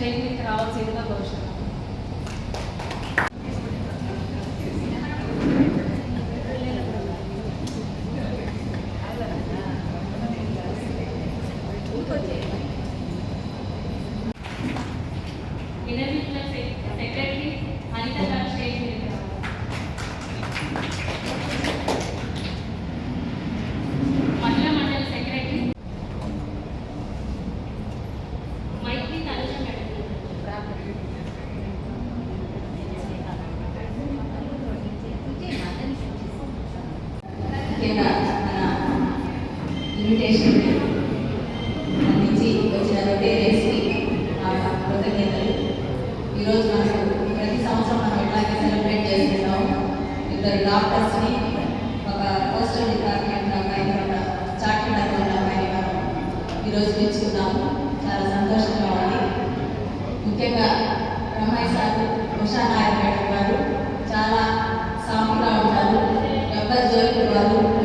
చైతన్యకి రావాల్సిందిగా lado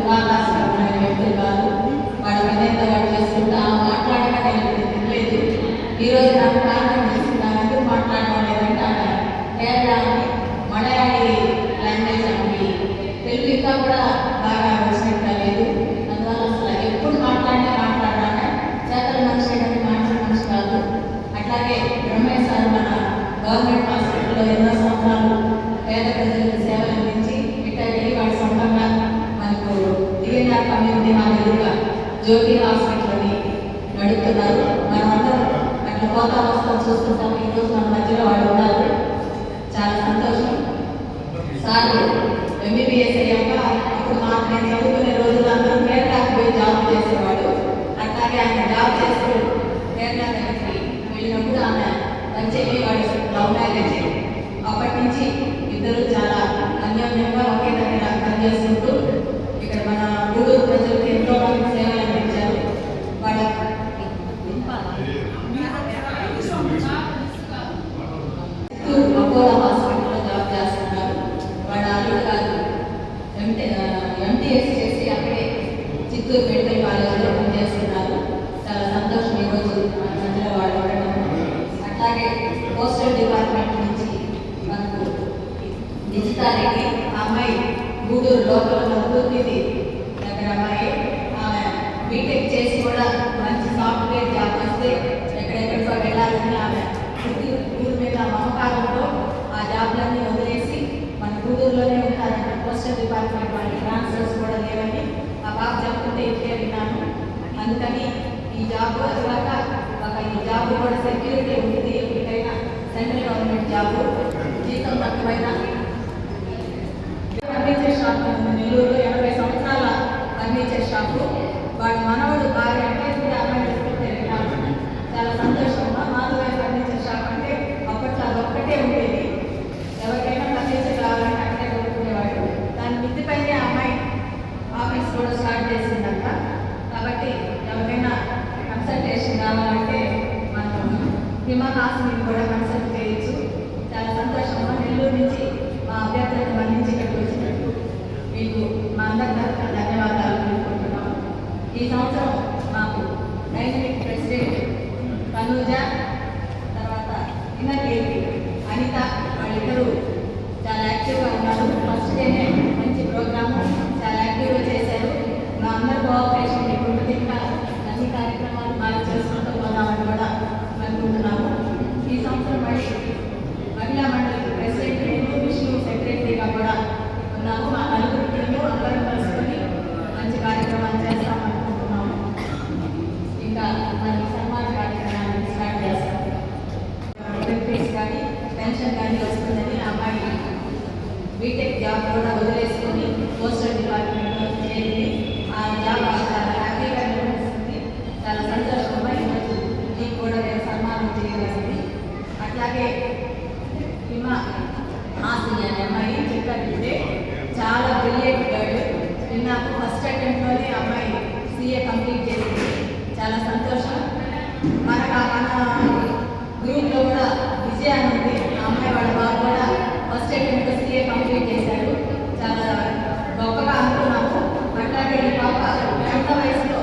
పోతాం వస్తాం చూసుకుంటాం ఈరోజు మన మధ్యలో వాడు ఉన్నారు. చాలా సంతోషం. సార్ ఎంబీబీఎస్ అయ్యాక ఇప్పుడు మా నేను చదువుకునే రోజులు అందరూ కేరళకు పోయి జాబ్ చేసేవాడు అట్లాగే ఆయన జాబ్ చేస్తూ కేరళ దగ్గరికి వెళ్ళినప్పుడు ఆమె మంచి వాడు లవ్ మ్యారేజ్ అప్పటి నుంచి అందుకని ఈ జాబ్ ఇవ్వక ఒక ఈ జాబ్ కూడా సెక్యూరిటీ ఉంటుంది ఎప్పటికైనా సెంట్రల్ గవర్నమెంట్ జాబ్. జీతం తక్కువైనా ఫర్నిచర్ షాప్ ఉంది. ఎనభై సంవత్సరాల ఫర్నిచర్ షాపు. వాడి మనవడు భార్య అంటే అమ్మాయి తీసుకుంటే చాలా సంతోషం. అటెంప్ట్ కంప్లీట్ చేశారు. చాలా గొప్పగా అనుకున్నాము. అట్లాగే ఈ పాప ఎంత వయసులో?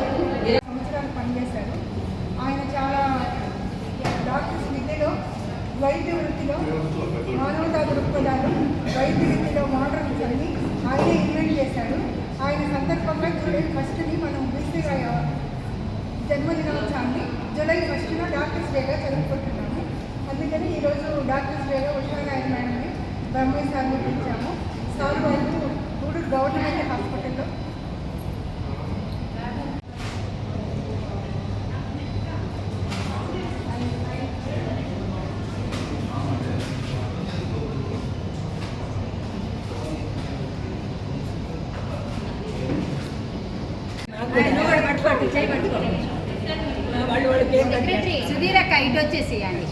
ఇరవై సంవత్సరాలు పనిచేశారు. ఆయన చాలా డాక్టర్స్ విద్యలో వైద్య వృత్తిలో మానవతా దృక్పథాలు వైద్య వృత్తిలో మోడర్న్ చదివి ఆయనే ఇన్వెంట్ చేశాడు. ఆయన సందర్భంగా జూలై ఫస్ట్ని మనం బీసీగా జన్మదినోత్సవాన్ని జూలై ఫస్ట్న డాక్టర్స్ డేగా జరుపుకుంటున్నాము. అందుకని ఈరోజు డాక్టర్స్ డేగా ఉషానాయక్ బ్రహ్మయ్య సార్ని పిలిచాము సార్ వాళ్ళు గూడూరు గవర్నమెంట్ హాస్పిటల్లో. సుధీరక్క ఇటు వచ్చేసేయండి.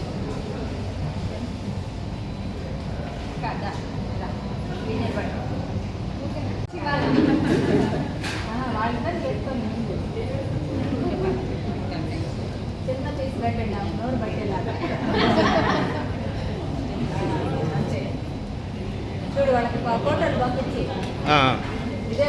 వాళ్ళకి ఫోటోలు పంపించి ఇదే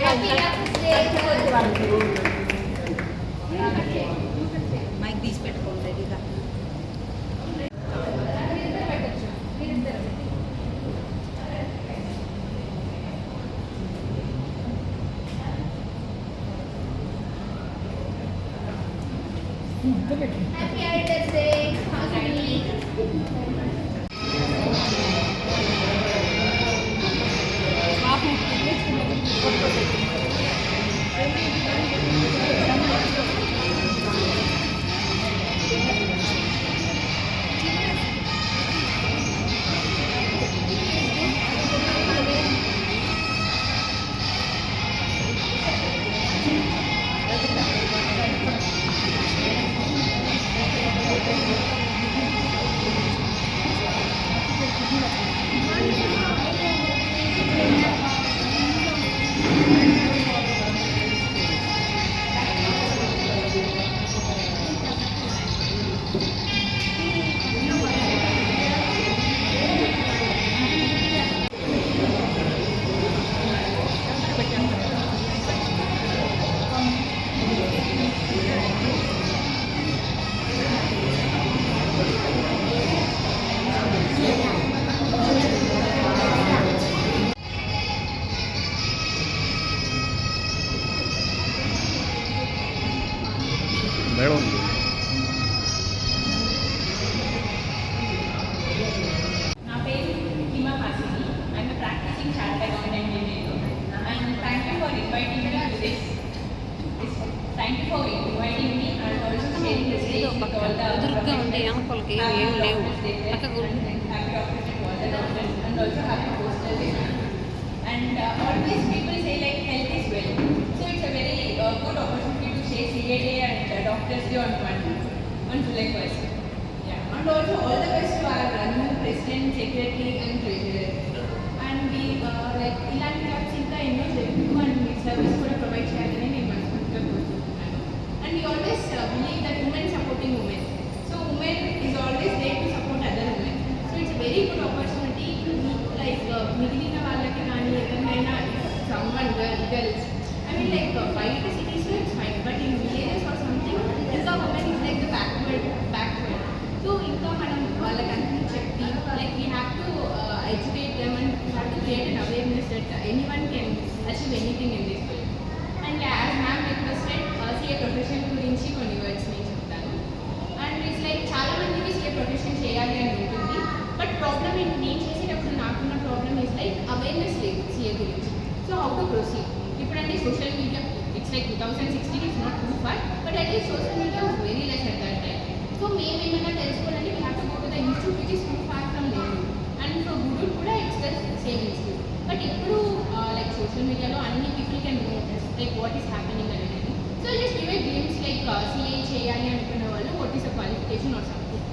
Social మీడియాలో అన్ని people can know like what is happening అనేది. సో జస్ట్ ఇవే ఏ లైక్ సిఏ చేయాలి అనుకున్న వాళ్ళు what is uh qualification or something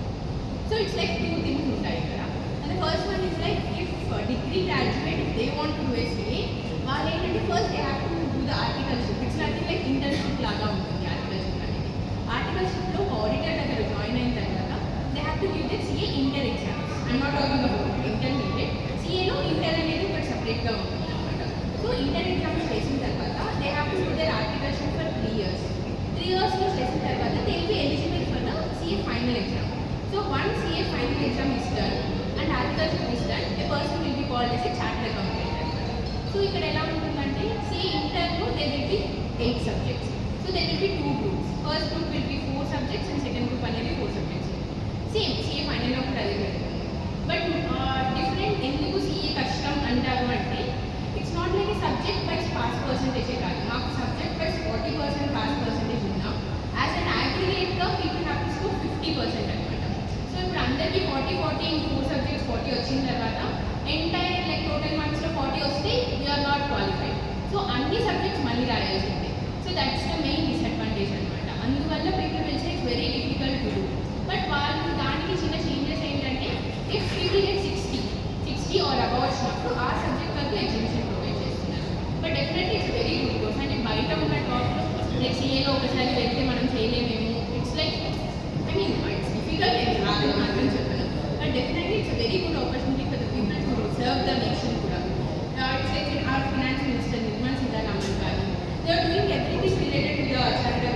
so it's like two things ఉంటాయి ఇక్కడ. And first one is like if degree graduate if they want to do CA వాళ్ళు ఏంటంటే first they have to do the articleship it's nothing like internship లాగా ఉంటుంది articleship అనేది. ఆర్టికల్షిప్లో auditor దగ్గర join అయిన తర్వాత they have to give the CA inter exams I'm not talking about intermediate సిఏలో inter అనేది ఇక్కడ సపరేట్గా ఉంటుంది. అనమాట సో ఇంటర్ ఎగ్జామ్స్ చేసిన తర్వాత they have to give their articleship for three years three ఇయర్స్లో చేసిన తర్వాత they will be eligible for the CA final exam so one CA final exam is done and articleship is done a person will be called as a chartered accountant so ఇక్కడ ఎలా ఉంటుందంటే C ఇంటర్లో they will be eight subjects so they will be two groups first group will be four subjects and second group అనేది four subjects same CA ఫైనల్లో కూడా అదే జరుగుతుంది but different ఎందుకు సిఏ కష్టం అంటారు అంటే it's not like a subject wise pass పర్సంటేజే కాదు మాకు subject wise forty percent pass percentage ఉన్నా as an అగ్రిగేట్గా people have to score fifty percent అనమాట సో ఇప్పుడు అందరికీ forty forty four subjects forty వచ్చిన తర్వాత ఎంటైర్ లైక్ టోటల్ మార్క్స్లో ఫార్టీ వస్తే యూఆర్ నాట్ క్వాలిఫైడ్ సో అన్ని సబ్జెక్ట్స్ మళ్ళీ రాయాల్సిందే so that's the main disadvantage అనమాట అందువల్ల people will say it's very difficult to do but వాళ్ళు దానికి చిన్న చేంజెస్ ఏంటంటే if people get sixty sixty or above వచ్చినప్పుడు ఆ సబ్జెక్ట్ వరకు ఎగ్జిబిషన్ ప్రొవైడ్ చేస్తున్నారు but definitely it's very good course అంటే బయట ఉన్న టాప్లో లైక్ సిఏలో ఒకసారి వెళ్తే మనం చేయలేమేమో. It's like I mean it's difficult నేను రాదు మాత్రం చెప్పను. But definitely it's very good opportunity for the people to serve the nation కూడా. It's like our finance minister Nirmala Sitharaman గారు they are doing everything related to the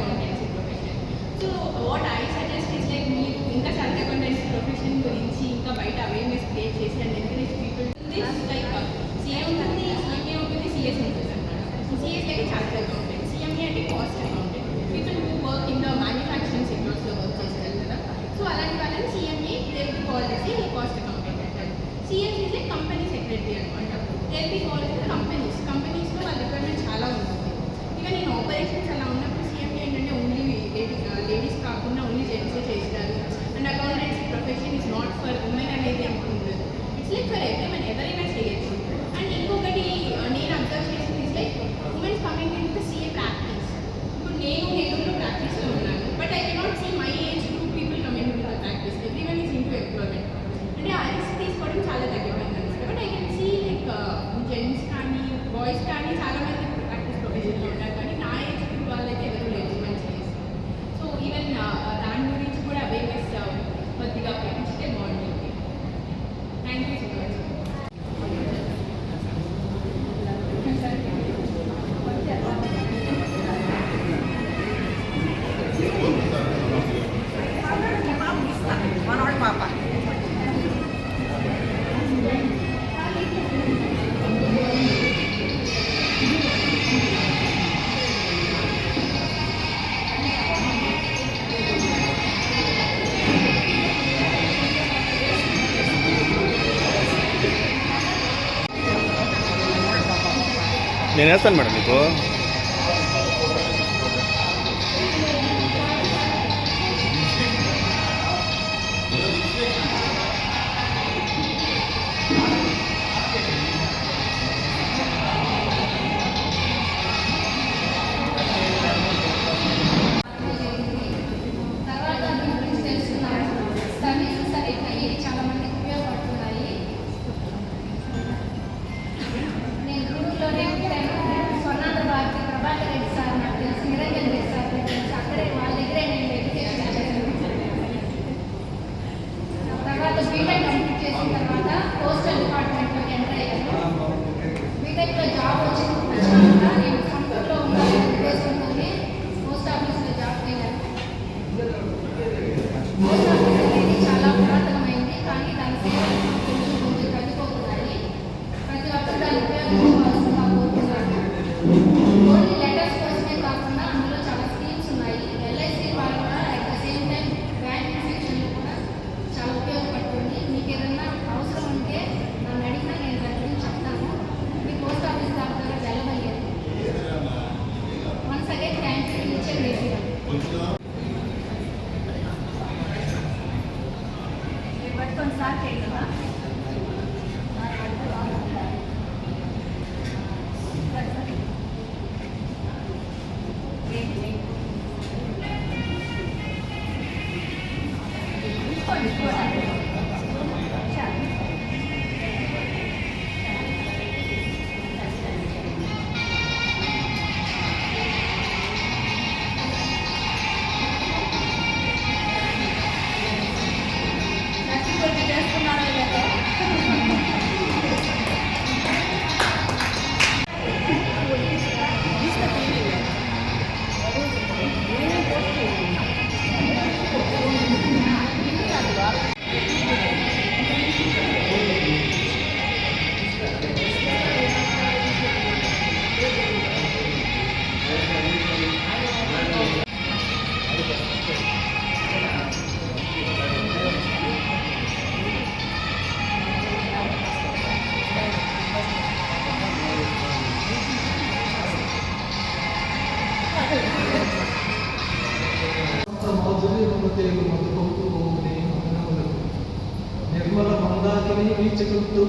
నేను వేస్తాను madam మీకు.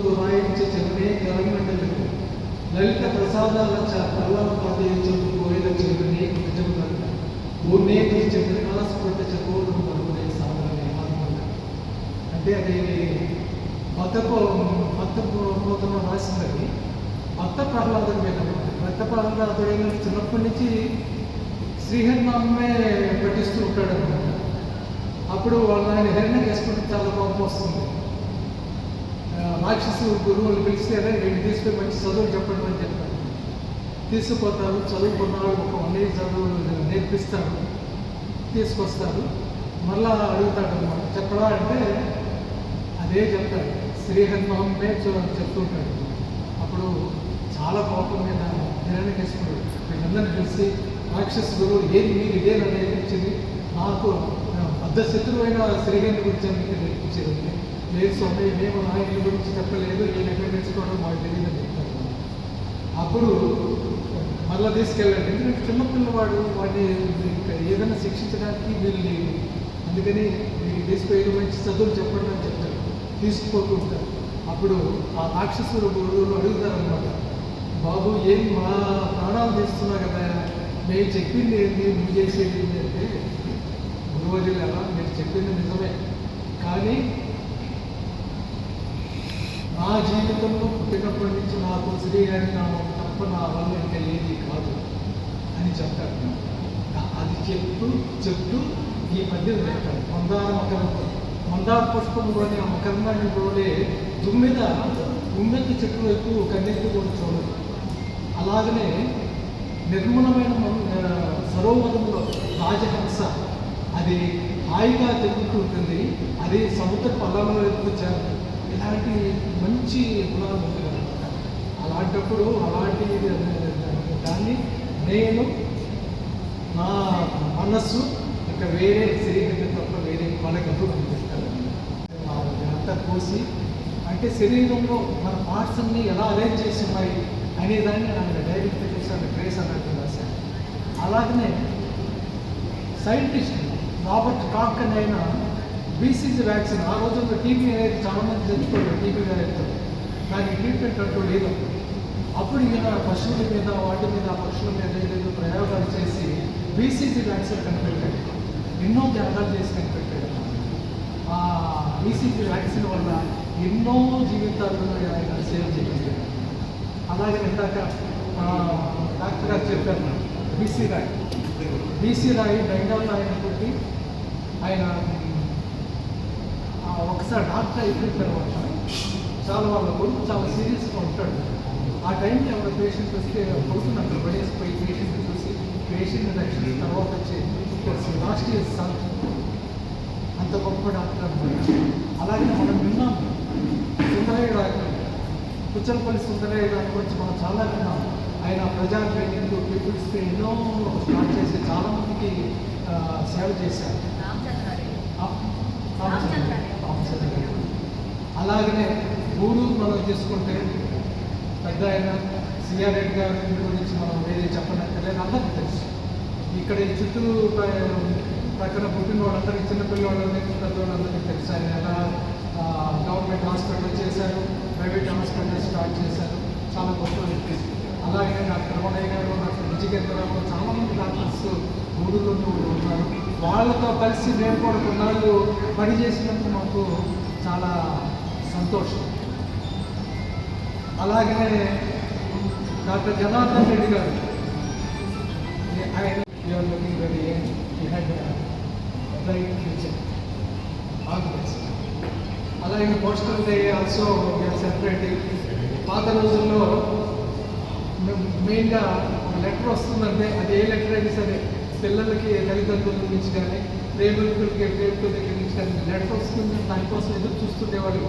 వీచకంతో గురాయించే చెరునే కరమండలకు లలిత ప్రసాదాల చల్లం పదేచులు కోయిల చెరునే నిజములకు ఊనే చంద్రకాస్ఫుట చకోరం మరుగునే సాగరనే ఆత్మక అంటే అది మతపు మతపు పోతన రాసిందని భక్త ప్రహ్లాదుడి మీద భక్త ప్రహ్లాదుడు చిన్నప్పటి నుంచి శ్రీహరినామే పఠిస్తూ ఉంటాడు అనమాట అప్పుడు వాళ్ళ ఆయన హిరణ్య చేసుకుంటే చాలా కోపం వస్తుంది. రాక్షసు గురువులు పిలిస్తే నేను తీసుకుని మంచి చదువు చెప్పండి అని చెప్పారు. తీసుకుపోతారు చదువుకున్నారు ఒక వన్ ఇయర్ చదువు నేర్పిస్తాడు తీసుకొస్తారు. మళ్ళా అడుగుతాడు అనమాట చెప్పడా అంటే అదే చెప్తాడు. శ్రీహరినామే చెప్తుంటాడు అప్పుడు చాలా కోపం మీద తీసుకున్నాడు. వీళ్ళందరినీ పిలిచి రాక్షస గురువు ఏది మీరు ఇదేనా నేర్పించింది నాకు పెద్ద శత్రువైన శ్రీహన్ గురించి నేర్పించేది లేదు స్వామి మేము నాయకుల గురించి చెప్పలేదు ఈ ఎక్కడ నేర్చుకోవడం మాకు తెలియదని అప్పుడు మళ్ళీ తీసుకెళ్ళండి. ఎందుకంటే చిన్నపిల్లవాడు వాడిని ఏదైనా శిక్షించడానికి వీళ్ళు అందుకని తీసుకుపోయి మంచి చదువులు చెప్పండి అని చెప్తారు. తీసుకుపోతూ ఉంటారు అప్పుడు ఆ రాక్షసులు గురువులు అడుగుతారనమాట బాబు ఏం మా ప్రాణాలు తీస్తున్నా కదా? మేము చెప్పింది ఏంటి నువ్వు చేసేది ఏంటి అంటే గురువజులు ఎలా మీరు చెప్పింది నిజమే. కానీ నా జీవితంలో పుట్టినప్పటి నుంచి నాకు శ్రీహరి నామం తప్ప నా వల్ల ఇంకా ఏది కాదు అని చెప్తాడు అది చెప్తూ చెప్తూ ఈ మధ్య పెట్టాడు మందార మకరంతో మందార పుష్పంలోని ఆ మకరందాన్ని పోలే దుమ్మిద ఉమ్మెత్త చెట్టు వైపు కన్నెత్తి కూడా చూడదు అలాగనే నిర్మలమైన సరోవరంలో రాజహంస అది హాయిగా తిరుగుతుంటుంది అది సముద్ర పల్లంలో వైపు చేరుతుంది ఇలాంటి మంచి గుణాలు ఉంటాయి అలాంటప్పుడు అలాంటి దాన్ని నేను నా మనస్సు ఇంకా వేరే శరీరం తప్ప వేరే మనకు చెప్తాను అంతా కోసి అంటే శరీరంలో మన పార్ట్స్ అన్ని ఎలా అరేంజ్ చేసి ఉన్నాయి అనేదాన్ని నాకు డైరెక్ట్ చూసాను గ్రేస్ అన్నట్టు రాశాను. అలాగనే సైంటిస్ట్ రాబర్ట్ కాక్ అని ఆయన బీసీజీ వ్యాక్సిన్ ఆ రోజుల్లో టీబీ అనేది చాలా మంది చచ్చిపోయారు టీబీ వ్యాధితో దానికి ట్రీట్మెంట్ అంటూ లేదు. అప్పుడు ఈయన పశువుల మీద వాటి మీద పక్షుల మీద ఏదేదో ప్రయోగాలు చేసి బీసీజీ వ్యాక్సిన్ కనిపెట్టాడు. ఎన్నో త్యాగాలు చేసి కనిపెట్టాడు. ఆ బీసీజీ వ్యాక్సిన్ వల్ల ఎన్నో జీవితాలను ఆయన సేవ చేయించాడు అలాగే ఇందాక డాక్టర్ గారు చెప్పారు బీసీ రాయ్. బీసీ రాయ్ బెంగాల్లో ఆయన పుట్టి ఆయన ఒకసారి డాక్టర్ అయిపోయిన తర్వాత చాలా వాళ్ళ కొడుకు చాలా సీరియస్గా ఉంటాడు. ఆ టైంకి ఎవరి పేషెంట్ వస్తే కొడుకుని అక్కడ పడేసిపోయి పేషెంట్ చూసి పేషెంట్ రక్షించిన తర్వాత వచ్చి లాస్ట్ ఇయర్ సన్ అంత గొప్ప డాక్టర్ అన్నమాట. అలాగే మనం విన్నాం సుందరయ్య డాక్టర్ కుచ్చలపల్లి సుందరయ్య గారి గురించి మనం చాలా విన్నాం. ఆయన ప్రజా ట్రైనింగ్ పీపుల్స్కి ఎన్నో స్టార్ట్ చేసి చాలా మందికి ఆ, సేవ చేశారు. రామచంద్ర-. అలాగనే గూడూరు మనం తీసుకుంటే పెద్ద ఆయన సిఆర్ రెడ్డి గారి గురించి మనం వేరే చెప్పనక్కర్లేదు అందరికీ తెలుసు. ఇక్కడ ఈ చుట్టూ ప్రక్కన పుట్టిన వాళ్ళందరికీ చిన్నపిల్లవాళ్ళందరికీ పెద్దవాళ్ళందరికీ తెలుసు. ఆయన ఎలా గవర్నమెంట్ హాస్పిటల్ చేశారు ప్రైవేట్ హాస్పిటల్ స్టార్ట్ చేశారు. చాలా గొప్ప వ్యక్తి. అలాగే డాక్టర్ రమణయ్య గారు డాక్టర్ విజయకేంద్రరావు చాలామంది డాక్టర్స్ గూడూరులో ఉన్నారు. వాళ్ళతో కలిసి మేము కూడా కొన్నాళ్ళు పని మాకు చాలా సంతోషం. అలాగే డాక్టర్ జనార్దన్ రెడ్డి గారు. ఆయన you're looking very he had bright future all best అలాగే postal day also we're separating పాత రోజుల్లో మెయిన్గా లెటర్ వస్తుందంటే అది ఏ లెటర్ అయినా సరే పిల్లలకి తల్లిదండ్రుల నుంచి కానీ ప్రేమికులకి ప్రేమికుల దగ్గర నుంచి కానీ లెటర్ వస్తుంది. దానికోసం ఎదురు చూస్తుండేవాళ్ళు.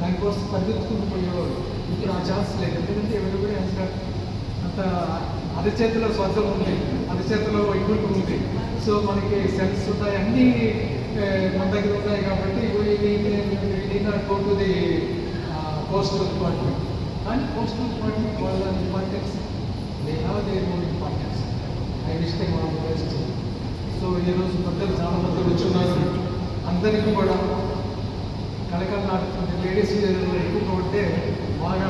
దానికోసం పరిగెత్తుకుంటూ పోయేవాళ్ళు ఇప్పుడు ఆ ఛాన్స్ లేదు. ఎందుకంటే ఎవరు అంత అంత అరచేతిలో స్వర్గం ఉంది. అరచేతిలో వైకుంఠం ఉంది. సో మనకి సెల్స్ ఉంటాయి. అన్నీ మన దగ్గర ఉన్నాయి కాబట్టి go to the postal department. కానీ పోస్టల్ డిపార్ట్మెంట్ వాళ్ళ importance they have they own importance I wish they all best so ఈరోజు పెద్దలు చాలా మంది వచ్చున్నారు అందరికీ కూడా కళకళలాడుతుంది. లేడీస్ ఎక్కువగా ఉంటే బాగా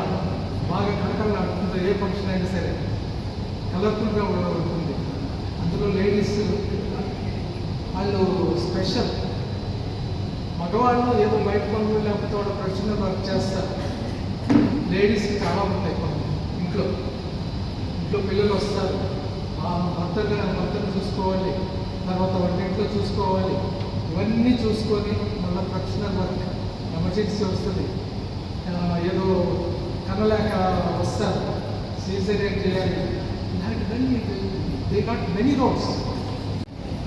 బాగా కళకళలాడుతుంది. ఏ ఫంక్షన్ అయినా సరే కలర్ఫుల్గా ఉంటుంది అందులో లేడీస్ వాళ్ళు స్పెషల్. మగవాళ్ళు ఏదో బయట పనులు లేకపోతే వాళ్ళ ప్రొఫెషనల్ వర్క్ చేస్తారు. లేడీస్కి చాలా ఉంటాయి పనులు. ఇంట్లో ఇంట్లో పిల్లలు వస్తారు. ఆ భర్తగా భర్తను చూసుకోవాలి. తర్వాత వంటింట్లో చూసుకోవాలి. ఇవన్నీ చూసుకొని మళ్ళీ ప్రొఫెషనల్ వర్క్. ఎమర్జెన్సీ వస్తుంది. ఏదో కనలేక వస్తారు. సీజరియన్ చేయాలి. ఇలాంటివన్నీ దే గాట్ మెనీ రోడ్స్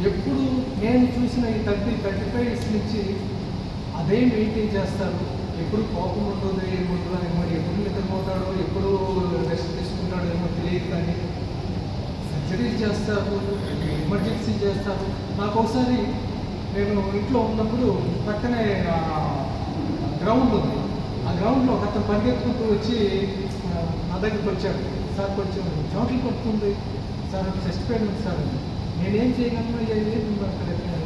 ఎప్పుడు నేను చూసిన ఈ థర్టీ థర్టీ ఫైవ్ ఇయర్స్ నుంచి అదే మెయింటైన్ చేస్తారు. ఎప్పుడు కోపం ఉంటుంది ఏముంటుందో ఏమో ఎప్పుడు నిద్రపోతాడో ఎప్పుడు రెస్ట్ తీసుకుంటాడో ఏమో తెలియదు కానీ సర్జరీస్ చేస్తారు ఎమర్జెన్సీ చేస్తారు. నాకు ఒకసారి నేను ఇంట్లో ఉన్నప్పుడు పక్కనే గ్రౌండ్ ఉంది. ఆ గ్రౌండ్లో ఒక అతను పరిగెత్తుకుంటూ వచ్చి నా దగ్గరికి వచ్చాడు. సార్ కొంచెం చోట్ల పడుతుంది సార్ చెస్ట్ పెయిన్ ఉంది సార్. నేనేం చేయగలను ఏం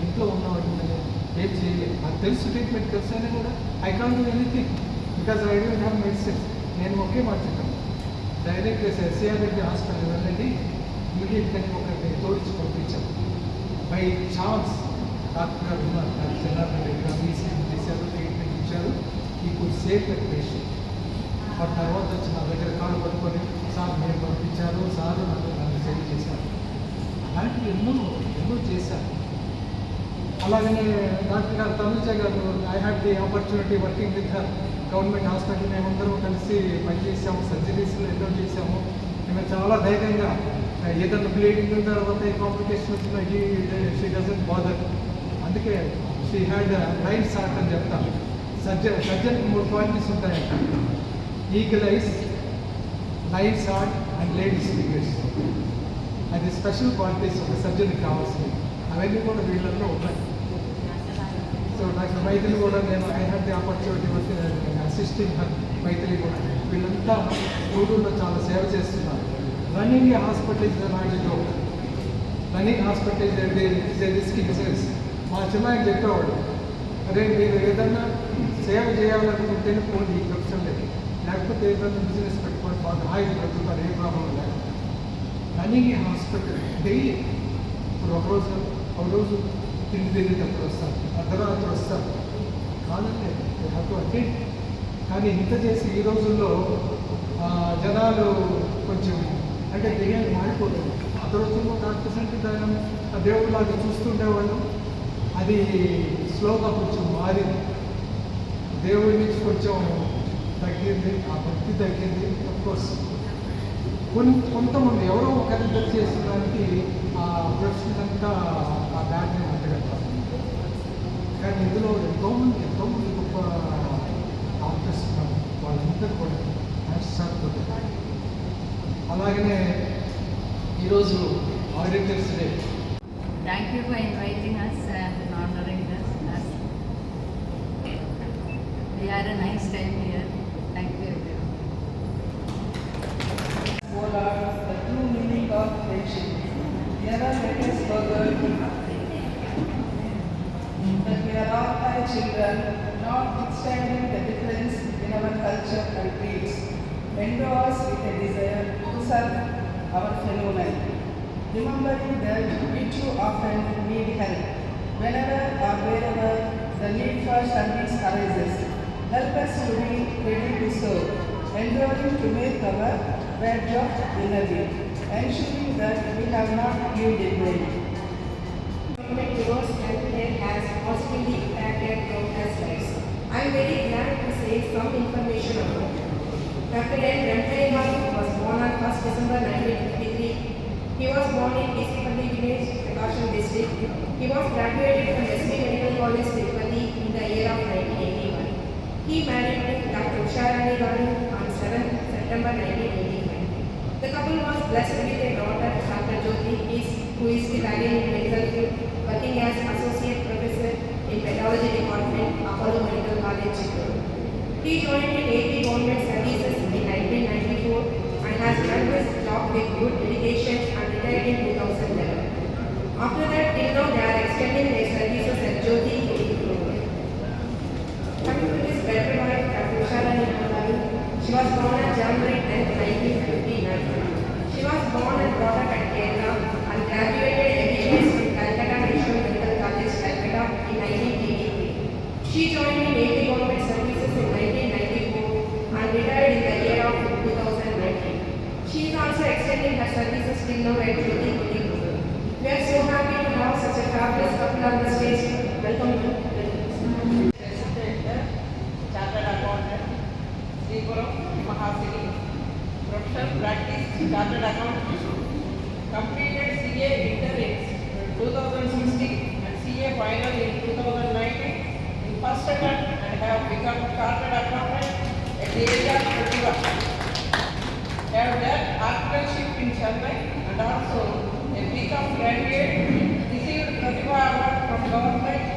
ఇంట్లో ఉన్నవాడు నేను ఏం చేయలేదు. నాకు తెలుసు ట్రీట్మెంట్ తెలుసు అయినా కూడా I can't do anything because I don't have medicine నేను ఒకే మాట చెప్పాను. డైరెక్ట్ ఎస్ఏఆర్ రెడ్డి హాస్పిటల్ వెళ్ళండి. ఇమీడియట్గా ఒకటి తోడించి పంపించాను. బై ఛాన్స్ డాక్టర్ గారు ఉన్నారు. డాక్టర్ జనార్దన్ రెడ్డి గారు చేశారు ఇచ్చారు ఈ కుడ్ సేవ్ దట్ పేషెంట్ ఆ తర్వాత వచ్చి నా దగ్గర కాలు పట్టుకొని సార్ మీరు పంపించారు సార్ నాకు నన్ను సేవ్ చేశారు. అలాంటివి ఎన్నో ఎన్నో చేశారు. అలాగనే డాక్టర్ గారు తనుజ గారు I had the opportunity working with her government hospital మేమందరం కలిసి పనిచేసాము సర్జరీస్లో ఎన్నో చేసాము మేము చాలా ధైర్యంగా ఏదన్నా బ్లీడింగ్ తర్వాత ఏ కాంప్లికేషన్ వచ్చినా షీ డజన్ బాదర్ అందుకే షీ హ్యాడ్ రైట్ సార్ట్ అని చెప్తాను. సర్జన్ సర్జన్కి మూడు క్వాలిటీస్ ఉంటాయంట eagle eyes lion heart and ladies fingers అది స్పెషల్ క్వాలిటీస్ ఒక సర్జన్కి కావాల్సింది అవన్నీ కూడా వీళ్ళల్లో ఉన్నాయి. సో నాకు మైథిలి కూడా నేను ఐ హ్యాడ్ ది ఆపర్చునిటీ వచ్చి అసిస్టింగ్ హర్ కూడా. వీళ్ళంతా గూడూరులో చాలా సేవ చేస్తున్నారు. Running hospital is not joke running hospital is risk business మా చిన్న చెప్పేవాడు అదే మీరు ఏదన్నా సేవ చేయాలనుకుంటేనే పోండి ఈ ప్రొఫెషన్లోకి లేకపోతే ఏదైనా బిజినెస్ పెట్టుకోండి బాగా హాయిగా పెట్టుకుంటారు ఏ ప్రాబ్లం లేదు. రన్నింగ్ హాస్పిటల్ డైలీ ఇప్పుడు ఒక రోజు ఒక రోజు తిండి తినేటప్పుడు వస్తారు అర్ధరాత్రి వస్తారు. కాదండి హ్యావ్ అంటే కానీ ఇంత చేసి ఈ రోజుల్లో జనాలు కొంచెం అంటే దెయ్యాలు మారిపోతుంది అత రోజుల్లో డాక్టర్స్ అంటే దాని ఆ దేవుడిలాగా చూస్తుండేవాళ్ళు. అది స్లోగా కొంచెం మారింది. దేవుడి నుంచి కొంచెం తగ్గింది ఆ భక్తి తగ్గింది కోర్స్ కొన్ని కొంతమంది ఎవరో ఒకరిద్దరు చేసిన దానికి ఆ ప్రొఫెషన్ అంతా ఆ బ్యాడ్ నేమ్ అంటగలుగుతారు కానీ ఇందులో ఎంతోమంది ఎంతోమంది గొప్ప ఆఫీస్ ఉన్నారు వాళ్ళందరూ కూడా సార్ అలాగనే ఈరోజు auditors day thank you for inviting us had a nice time here. Thank you everyone. What are the true meaning of friendship? Never let us forget that we are all my children, notwithstanding the difference in our culture and creeds, us with a desire to serve our fellow man. Remembering that we too often need help. Whenever or wherever the need for service arises, help us to be ready to serve, endeavoring to make our badge of energy, ensuring that we have not in vain. Government towards healthcare has positively impacted countless lives. I am very glad to say some information about it. Dr. N. Ramchayahu was born on 1st December 1953. He was born in Tisipalli village, Prakasham district. He was graduated from SB Medical College, Tirupati in the year of 1981. He married Dr. Usharani Garu on 7th September 1985. The couple was blessed with a daughter, Dr. Jyoti, who is still in medical field, working as associate professor in pathology department, Apollo Medical College. He joined in AP government services in 1994 and has done his job with good dedication Chennai and also a BCom graduate received Pratibha Award from government